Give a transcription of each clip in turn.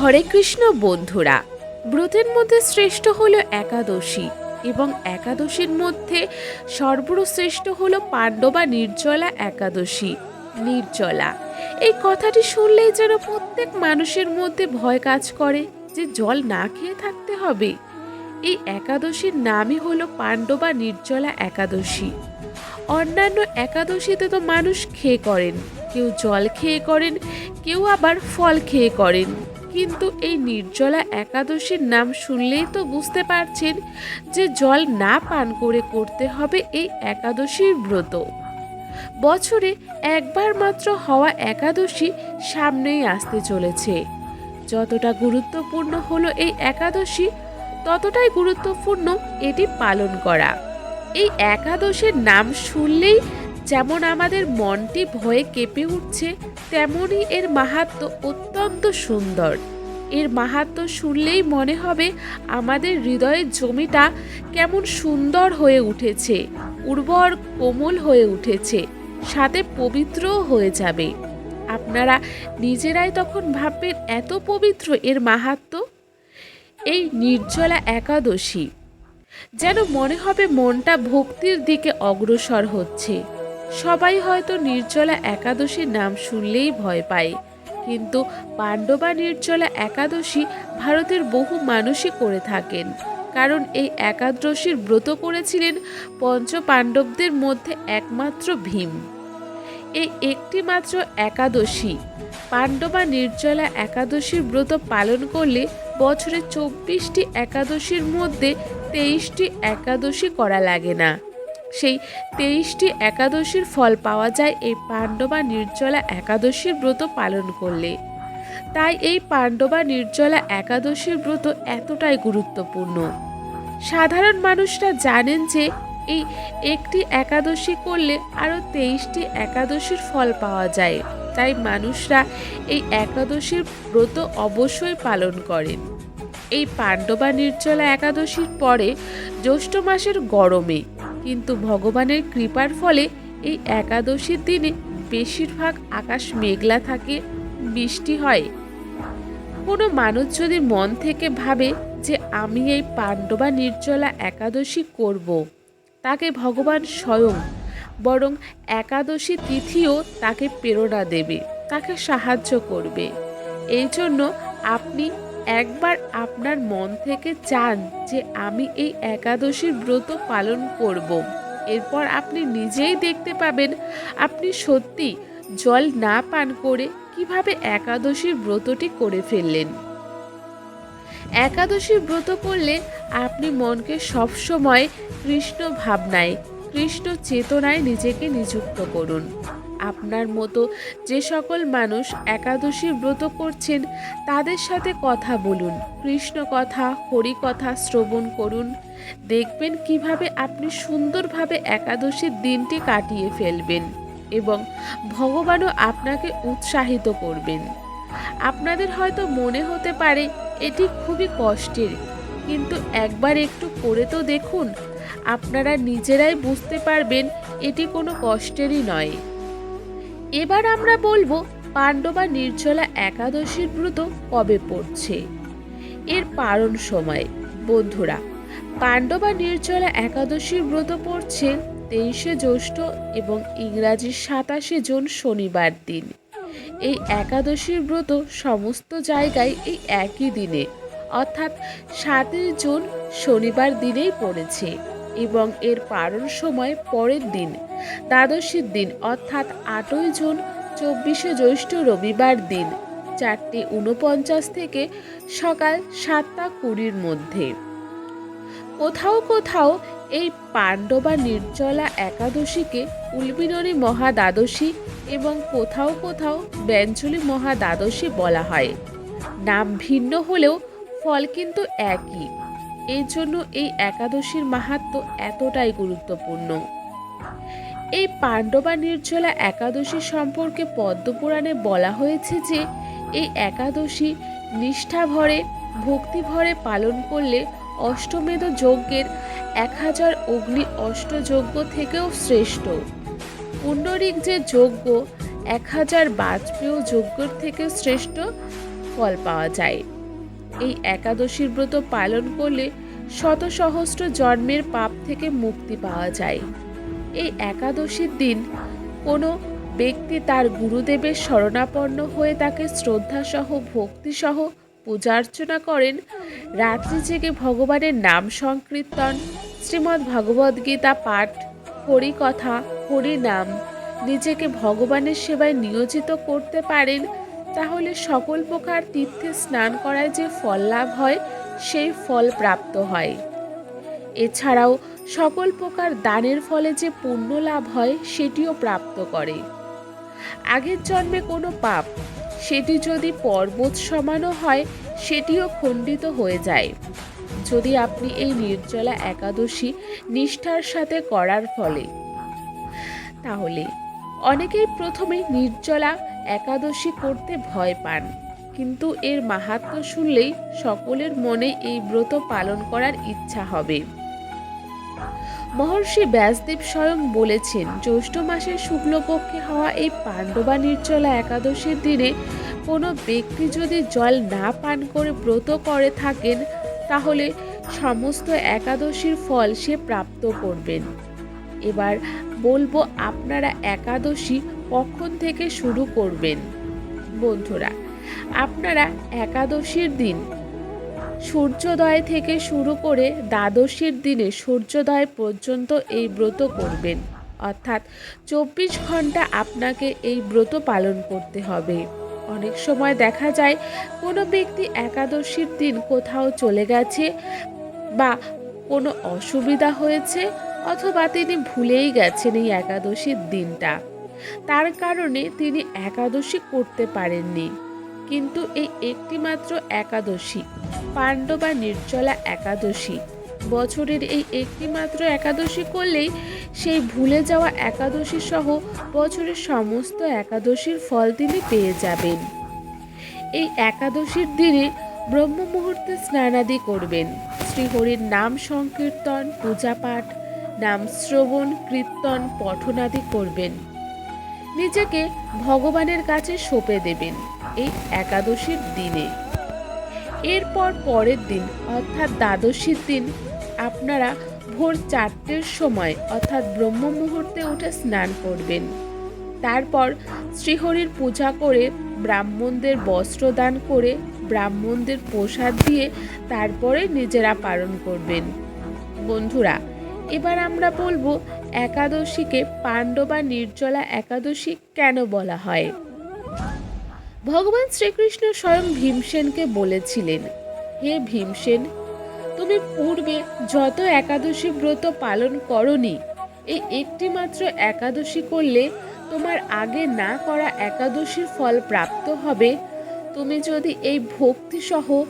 হরে কৃষ্ণ বন্ধুরা, ব্রতের মধ্যে শ্রেষ্ঠ হলো একাদশী এবং একাদশীর মধ্যে সর্বশ্রেষ্ঠ হলো পাণ্ডবা নির্জলা একাদশী, নির্জলা। এই কথাটি শুনলেই যেন প্রত্যেক মানুষের মধ্যে ভয় কাজ করে যে জল না খেয়ে থাকতে হবে। এই একাদশীর নামই হলো পাণ্ডবা নির্জলা একাদশী। অন্যান্য একাদশীতে তো মানুষ খেয়ে করেন, কেউ জল খেয়ে করেন, কেউ আবার ফল খেয়ে করেন। কিন্তু এই নির্জলা একাদশীর নাম শুনলেই তো বুঝতে পারছেন যে জল না পান করে করতে হবে এই একাদশীর ব্রত। বছরে একবার মাত্র হওয়া একাদশী সামনেই আসতে চলেছে। যতটা গুরুত্বপূর্ণ হলো এই একাদশী, ততটাই গুরুত্বপূর্ণ এটি পালন করা। এই একাদশীর নাম শুনলেই যেমন আমাদের মনটি ভয়ে কেঁপে উঠছে, তেমনই এর মাহাত্ম অত্যন্ত সুন্দর। এর মাহাত্ম শুনলেই মনে হবে আমাদের হৃদয়ের জমিটা কেমন সুন্দর হয়ে উঠেছে, উর্বর কোমল হয়ে উঠেছে, সাথে পবিত্রও হয়ে যাবে। আপনারা নিজেরাই তখন ভাববেন, এত পবিত্র এর মাহাত্ম এই নির্জলা একাদশী। যেন মনে হবে মনটা ভক্তির দিকে অগ্রসর হচ্ছে। সবাই হয়তো নির্জলা একাদশীর নাম শুনলেই ভয় পায়। কিন্তু পাণ্ডবা নির্জলা একাদশী ভারতের বহু মানুষই করে থাকেন। কারণ এই একাদশীর ব্রত করেছিলেন পঞ্চ পাণ্ডবদের মধ্যে একমাত্র ভীম। এই একটি মাত্র একাদশী, পাণ্ডবা নির্জলা একাদশীর ব্রত পালন করলে বছরে চব্বিশটি একাদশীর মধ্যে তেইশটি একাদশী করা লাগে না। সেই তেইশটি একাদশীর ফল পাওয়া যায় এই পাণ্ডবা নির্জলা একাদশীর ব্রত পালন করলে। তাই এই পাণ্ডবা নির্জলা একাদশীর ব্রত এতটাই গুরুত্বপূর্ণ। সাধারণ মানুষরা জানেন যে এই একটি একাদশী করলে আরও তেইশটি একাদশীর ফল পাওয়া যায়। তাই মানুষরা এই একাদশীর ব্রত অবশ্যই পালন করেন। এই পাণ্ডবা নির্জলা একাদশীর পরে জ্যৈষ্ঠ মাসের গরমে কিন্তু ভগবানের কৃপার ফলে এই একাদশীর দিনে বেশিরভাগ আকাশ মেঘলা থাকে, বৃষ্টি হয়। কোনো মানুষ যদি মন থেকে ভাবে যে আমি এই পাণ্ডবা নির্জলা একাদশী করব, তাকে ভগবান স্বয়ং, বরং একাদশী তিথিও তাকে প্রেরণা দেবে, তাকে সাহায্য করবে। এই জন্য আপনি একবার আপনার মন থেকে চান যে আমি এই একাদশীর ব্রত পালন করব। এরপর আপনি নিজেই দেখতে পাবেন আপনি সত্যি জল না পান করে কীভাবে একাদশীর ব্রতটি করে ফেললেন একাদশীর ব্রত করলে আপনি মনকে সবসময় কৃষ্ণ ভাবনায়, কৃষ্ণ চেতনায় নিজেকে নিযুক্ত করুন আপনার মতো যে সকল মানুষ একাদশী ব্রত করছেন, তাদের সাথে কথা বলুন, কৃষ্ণ কথা, হরি কথা শ্রবণ করুন। দেখবেন কীভাবে আপনি সুন্দরভাবে একাদশীর দিনটি কাটিয়ে ফেলবেন এবং ভগবানও আপনাকে উৎসাহিত করবেন। আপনাদের হয়তো মনে হতে পারে এটি খুবই কষ্টের, কিন্তু একবার একটু করে তো দেখুন, আপনারা নিজেরাই বুঝতে পারবেন এটি কোনো কষ্টেরই নয়। এবার আমরা বলব পাণ্ডবা নির্জলা একাদশীর ব্রত কবে পড়ছে। এর পারণ সময়। বন্ধুরা, পাণ্ডবা নির্জলা একাদশীর ব্রত পড়ছে তেইশে জ্যৈষ্ঠ এবং ইংরাজির সাতাশে জুন শনিবার দিন। এই একাদশীর ব্রত সমস্ত জায়গায় এই একই দিনে, অর্থাৎ সাতই জুন শনিবার দিনেই পড়েছে। এবং এর পারণ সময় পরের দিন, দ্বাদশীর দিন, অর্থাৎ আটই জুন, চব্বিশে জ্যৈষ্ঠ রবিবার দিন, চারটে উনপঞ্চাশ থেকে সকাল সাতটা কুড়ির মধ্যে। কোথাও কোথাও এই পাণ্ডবা নির্জলা একাদশীকে উলবিনরী মহাদ্বাদশী এবং কোথাও কোথাও ব্যঞ্জলি মহাদ্বাদশী বলা হয়। নাম ভিন্ন হলেও ফল কিন্তু একই। এই জন্য এই একাদশীর মাহাত্ম এতটাই গুরুত্বপূর্ণ। এই পাণ্ডবা নির্জলা একাদশী সম্পর্কে পদ্মপুরাণে বলা হয়েছে যে, এই একাদশী নিষ্ঠা ভরে ভক্তি ভরে পালন করলে অষ্টমেধ যজ্ঞের এক হাজার অগ্নি অষ্টযজ্ঞ থেকেও শ্রেষ্ঠ। পুণ্ডরিক যে যজ্ঞ এক হাজার বাজপেয় যজ্ঞের থেকে শ্রেষ্ঠ ফল পাওয়া যায়। এই একাদশীর ব্রত পালন করলে শত সহস্র জন্মের পাপ থেকে মুক্তি পাওয়া যায়। এই একাদশীর দিন কোনো ব্যক্তি তার গুরুদেবের শরণাপন্ন হয়ে তাকে শ্রদ্ধাসহ, ভক্তিসহ পূজার্চনা করেন। রাত্রি জেগে ভগবানের নাম সংকীর্তন, শ্রীমদ্ ভগবদ্গীতা পাঠ, হরিকথা, হরিনাম নিজেকে ভগবানের সেবায় নিয়োজিত করতে পারেন। তাহলে সকল প্রকার তীর্থে স্নান করায় যে ফল লাভ হয়, সেই ফল প্রাপ্ত হয়। এছাড়াও সকল প্রকার দানের ফলে যে পুণ্য লাভ হয়, সেটিও প্রাপ্ত করে। আগের জন্মে কোনো পাপ, সেটি যদি পর্বত সমানও হয়, সেটিও খণ্ডিত হয়ে যায়। যদি আপনি এই নির্জলা একাদশী নিষ্ঠার সাথে করার ফলে। তাহলে অনেকেই প্রথমে নির্জলা একাদশী করতে ভয় পান। কিন্তু এর মাহাত্ম্য শুনলেই সকলের মনে এই ব্রত পালন করার ইচ্ছা হবে। মহর্ষি ব্যাসদেব স্বয়ং বলেছেন, জ্যৈষ্ঠ মাসের শুক্লপক্ষে হওয়া এই পাণ্ডবা নির্জলা একাদশীর দিনে কোনো ব্যক্তি যদি জল না পান করে ব্রত করে থাকেন, তাহলে সমস্ত একাদশীর ফল সে প্রাপ্ত করবেন। এবার বলব, আপনারা একাদশী কখন থেকে শুরু করবেন? বন্ধুরা, আপনারা একাদশীর দিন, সূর্যোদয় থেকে শুরু করে দ্বাদশীর দিনে সূর্যোদয় পর্যন্ত এই ব্রত করবেন। অর্থাৎ চব্বিশ ঘণ্টা আপনাকে এই ব্রত পালন করতে হবে। অনেক সময় দেখা যায়, কোনো ব্যক্তি একাদশীর দিন কোথাও চলে গেছে বা কোনো অসুবিধা হয়েছে অথবা তিনি ভুলেই গেছেন এই একাদশীর দিনটা। তার কারণে তিনি একাদশী করতে পারেননি। কিন্তু এই একটিমাত্র একাদশী, পাণ্ডবা নির্জলা একাদশী, বছরের এই একটিমাত্র একাদশী করলেই সেই ভুলে যাওয়া একাদশী সহ বছরের সমস্ত একাদশীর ফল তিনি পেয়ে যাবেন। এই একাদশীর দিনে ব্রহ্ম মুহূর্তে স্নানাদি করবেন। শ্রীহরির নাম সংকীর্তন, পূজাপাঠ, নাম শ্রবণ, কীর্তন, পঠনাদি করবেন। নিজেকে ভগবানের কাছে সঁপে দেবেন এই একাদশীর দিনে। এরপর পরের দিন, অর্থাৎ দ্বাদশীর দিন, আপনারা ভোর চারটের সময়, অর্থাৎ ব্রহ্ম মুহূর্তে উঠে স্নান করবেন। তারপর শ্রীহরির পূজা করে ব্রাহ্মণদের বস্ত্র দান করে ব্রাহ্মণদের প্রসাদ দিয়ে তারপরে নিজেরা পালন করবেন। বন্ধুরা, এবার আমরা বলব একাদশীকে পাণ্ডবা নির্জলা একাদশী কেন বলা হয়? ভগবান শ্রীকৃষ্ণ স্বয়ং ভীমসেনকে বলেছিলেন, হে ভীমসেন, তুমি পূর্বে যত একাদশী ব্রত পালন করনি এই একটি মাত্র একাদশী করলে তোমার আগে না করা একাদশীর ফল প্রাপ্ত হবে। তুমি যদি এই ভক্তিসহ,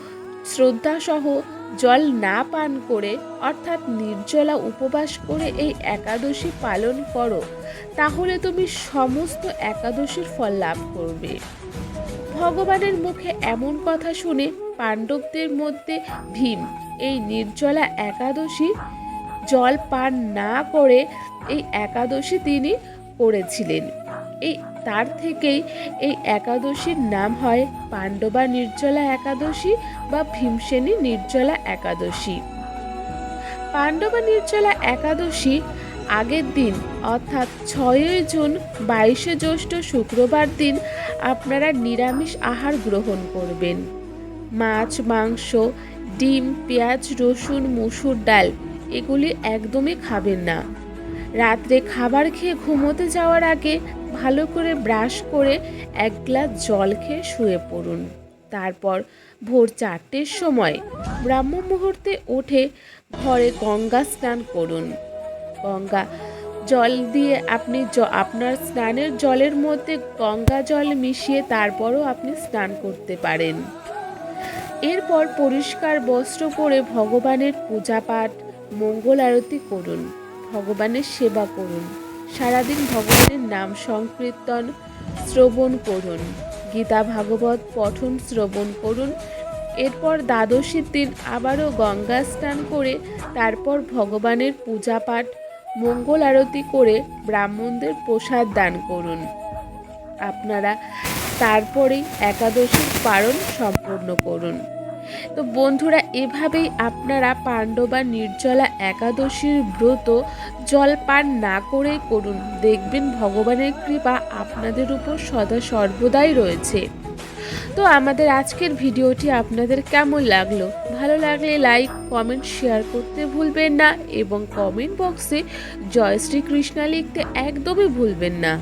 শ্রদ্ধাসহ জল না পান করে, অর্থাৎ নির্জলা উপবাস করে এই একাদশী পালন করো, তাহলে তুমি সমস্ত একাদশীর ফল লাভ করবে। ভগবানের মুখে এমন কথা শুনে পাণ্ডবদের মধ্যে ভীম এই নির্জলা একাদশী জল পান না করে এই একাদশী তিনি করেছিলেন। এই তার থেকেই এই একাদশীর নাম হয় পাণ্ডবা নির্জলা একাদশী বা ভীমসেনী নির্জলা একাদশী। পাণ্ডবা নির্জলা একাদশী আগের দিন, অর্থাৎ ছয়ই জুন, বাইশে জ্যৈষ্ঠ শুক্রবার দিন আপনারা নিরামিষ আহার গ্রহণ করবেন। মাছ, মাংস, ডিম, পেঁয়াজ, রসুন, মুসুর ডাল এগুলি একদমই খাবেন না। রাত্রে খাবার খেয়ে ঘুমোতে যাওয়ার আগে ভালো করে ব্রাশ করে এক গ্লাস জল খেয়ে শুয়ে পড়ুন। তারপর ভোর চারটের সময় ব্রাহ্ম মুহূর্তে উঠে ঘরে গঙ্গা স্নান করুন। গঙ্গা জল দিয়ে আপনি আপনার স্নানের জলের মধ্যে গঙ্গা জল মিশিয়ে তারপরও আপনি স্নান করতে পারেন। এরপর পরিষ্কার বস্ত্র পরে ভগবানের পূজা পাঠ, মঙ্গল আরতি করুন। ভগবানের সেবা করুন। সারাদিন ভগবানের নাম সংকীর্তন শ্রবণ করুন। গীতা ভাগবত পঠন শ্রবণ করুন। এরপর দ্বাদশীর দিন আবারও গঙ্গা স্নান করে তারপর ভগবানের পূজা পাঠ, মঙ্গল আরতি করে ব্রাহ্মণদের প্রসাদ দান করুন। আপনারা তারপরেই একাদশীর পালন সম্পূর্ণ করুন। তো বন্ধুরা, এভাবেই আপনারা পাণ্ডবা নির্জলা একাদশীর ব্রত জল পান না করেই করুন। দেখবেন ভগবানের কৃপা আপনাদের উপর সদা সর্বদাই রয়েছে। তো আমাদের আজকের ভিডিওটি আপনাদের কেমন লাগল? ভালো লাগলে লাইক, কমেন্ট, শেয়ার করতে ভুলবেন না এবং কমেন্ট বক্সে জয় শ্রীকৃষ্ণা লিখতে একদমই ভুলবেন না।